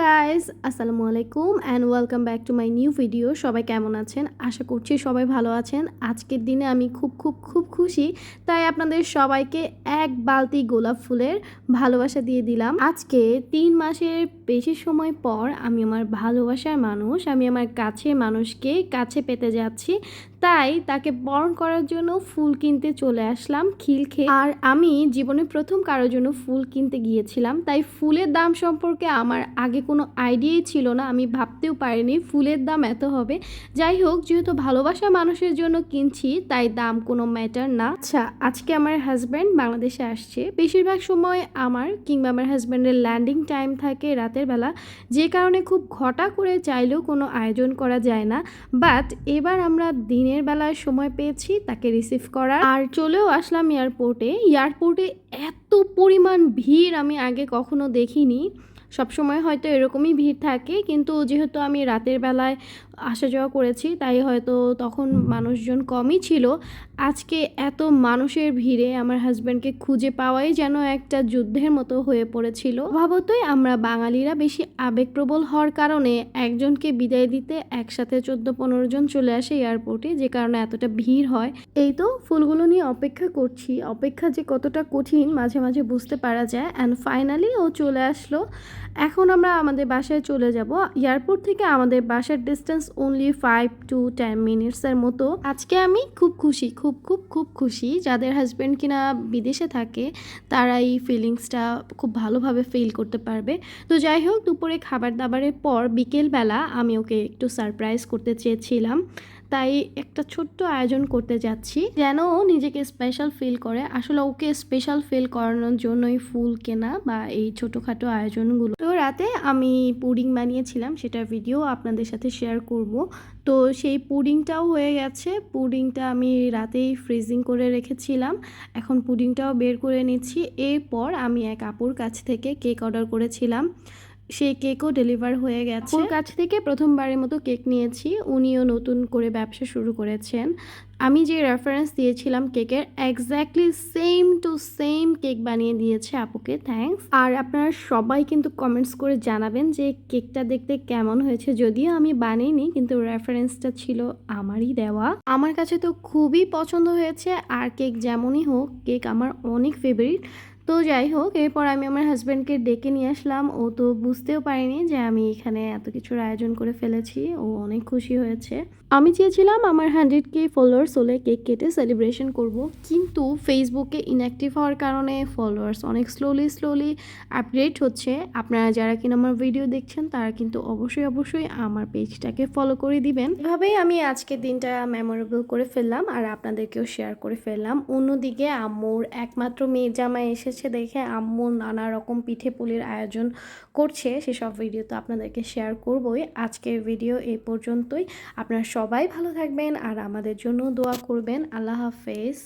Guys আসসালামু আলাইকুম and welcome back to my new video সবাই কেমন আছেন? আশা করছি সবাই ভালো আছেন। আজকের দিনে আমি খুব খুব খুব খুশি, তাই আপনাদের সবাইকে এক বালতি গোলাপ ফুলের ভালোবাসা দিয়ে দিলাম। আজকে তিন মাসের বেশি সময় পর আমি আমার ভালোবাসার মানুষ, আমি আমার কাছে মানুষকে কাছে পেতে যাচ্ছি। তাই তাকে বরণ করার জন্য ফুল কিনতে চলে আসলাম খিল খেয়ে। আর আমি জীবনে প্রথম কারোর জন্য ফুল কিনতে গিয়েছিলাম। তাই ফুলের দাম সম্পর্কে আমার আগে কোনো আইডিয়াই ছিল না। আমি ভাবতেও পারিনি ফুলের দাম এত হবে। যাই হোক, যেহেতু ভালোবাসা মানুষের জন্য কিনছি, তাই দাম কোনো ম্যাটার না। আচ্ছা আজকে আমার হাজব্যান্ড বাংলাদেশে আসছে। বেশিরভাগ সময় আমার কিংবা আমার হাজব্যান্ডের ল্যান্ডিং টাইম থাকে রাতের বেলা, যে কারণে খুব ঘটা করে চাইলেও কোনো আয়োজন করা যায় না। বাট এবার আমরা দিনের বেলায় সময় পেয়েছি তাকে রিসিভ করার। আর চলেও আসলাম এয়ারপোর্টে। এয়ারপোর্টে এত পরিমাণ ভিড় আমি আগে কখনো দেখিনি। সবসময় হয়তো এরকমই ভিড় থাকে কিন্তু যেহেতু আমি রাতের বেলায় আসা যাওয়া করেছি তাই হয়তো তখন মানুষজন কমই ছিল। আজকে এত মানুষের ভিড়ে আমার হাজব্যান্ডকে খুঁজে পাওয়াই যেন একটা যুদ্ধের মতো হয়ে পড়েছিল। ভাবতই আমরা বাঙালিরা বেশি আবেগপ্রবল হওয়ার কারণে একজনকে বিদায় দিতে একসাথে চোদ্দ পনেরো জন চলে আসে এয়ারপোর্টে যে কারণে এতটা ভিড় হয়। এই তো ফুলগুলো নিয়ে অপেক্ষা করছি। অপেক্ষা যে কতটা কঠিন মাঝে মাঝে বুঝতে পারা যায়। অ্যান্ড ফাইনালি ও চলে আসলো। এখন আমরা আমাদের বাসায় চলে যাব। এয়ারপোর্ট থেকে আমাদের বাসার distance only five to ten মিনিটসের মতো। আজকে আমি খুব খুশি, খুব খুব খুব খুশি যাদের হাজব্যান্ড কিনা বিদেশে থাকে তারা এই ফিলিংসটা খুব ভালোভাবে ফিল করতে পারবে। তো যাই হোক, দুপুরে খাবার দাবারের পর বিকেলবেলা আমি ওকে একটু সারপ্রাইজ করতে চেয়েছিলাম। তাই একটা ছোট্ট আয়োজন করতে যাচ্ছি। যেন ও নিজেকে স্পেশাল ফিল করে। আসলে ওকে স্পেশাল ফিল করানোর জন্যই ফুল কেনা বা এই ছোটোখাটো আয়োজনগুলো তো রাতে আমি পুডিং বানিয়েছিলাম, সেটার ভিডিও আপনাদের সাথে শেয়ার করব। তো সেই পুডিংটাও হয়ে গেছে। পুডিংটা আমি রাতেই ফ্রিজিং করে রেখেছিলাম। এখন পুডিংটাও বের করে নিচ্ছি। এরপর আমি এক আপুর কাছ থেকে কেক অর্ডার করেছিলাম। সেই কেকও ডেলিভার হয়ে গেছে। ওর কাছ থেকে প্রথমবারের মতো কেক নিয়েছি, উনিও নতুন করে ব্যবসা শুরু করেছেন। আমি যে রেফারেন্স দিয়েছিলাম কেকের exactly same to same cake বানিয়ে দিয়েছে আপুকে থ্যাঙ্কস আর আপনারা সবাই কিন্তু কমেন্টস করে জানাবেন যে কেকটা দেখতে কেমন হয়েছে। যদিও আমি বানিয়েনি কিন্তু রেফারেন্সটা ছিল আমারই দেওয়া। আমার কাছে তো খুবই পছন্দ হয়েছে, আর কেক যেমনই হোক, কেক আমার অনেক ফেভারিট তো যাই হোক, এরপর আমি আমার হাজব্যান্ডকে ডেকে নিয়ে আসলাম। ও তো বুঝতেও পারিনি যে আমি এখানে এত কিছুর আয়োজন করে ফেলেছি। ও অনেক খুশি হয়েছে। আমি চেয়েছিলাম আমার হান্ড্রেড কে ফলোয়ার্স হলে কেক কেটে সেলিব্রেশন করব। কিন্তু ফেসবুকে ইনঅ্যাক্টিভ হওয়ার কারণে ফলোয়ার্স অনেক স্লোলি স্লোলি আপডেট হচ্ছে। আপনারা যারা কিনা আমার ভিডিও দেখছেন, তারা কিন্তু অবশ্যই অবশ্যই আমার পেজটাকে ফলো করে দিবেন। এভাবেই আমি আজকের দিনটা মেমোরেবল করে ফেললাম। আর আপনাদেরকেও শেয়ার করে ফেললাম। অন্যদিকে আম্মুর একমাত্র মেয়ে জামাই এসেছে দেখে আম্মু নানা রকম পিঠে পুলির আয়োজন করছে, সেসব ভিডিও তো আপনাদেরকে শেয়ার করবই। আজকের ভিডিও এই পর্যন্তই। আপনারা সবাই ভালো থাকবেন আর আমাদের জন্য দোয়া করবেন। আল্লাহ হাফেজ।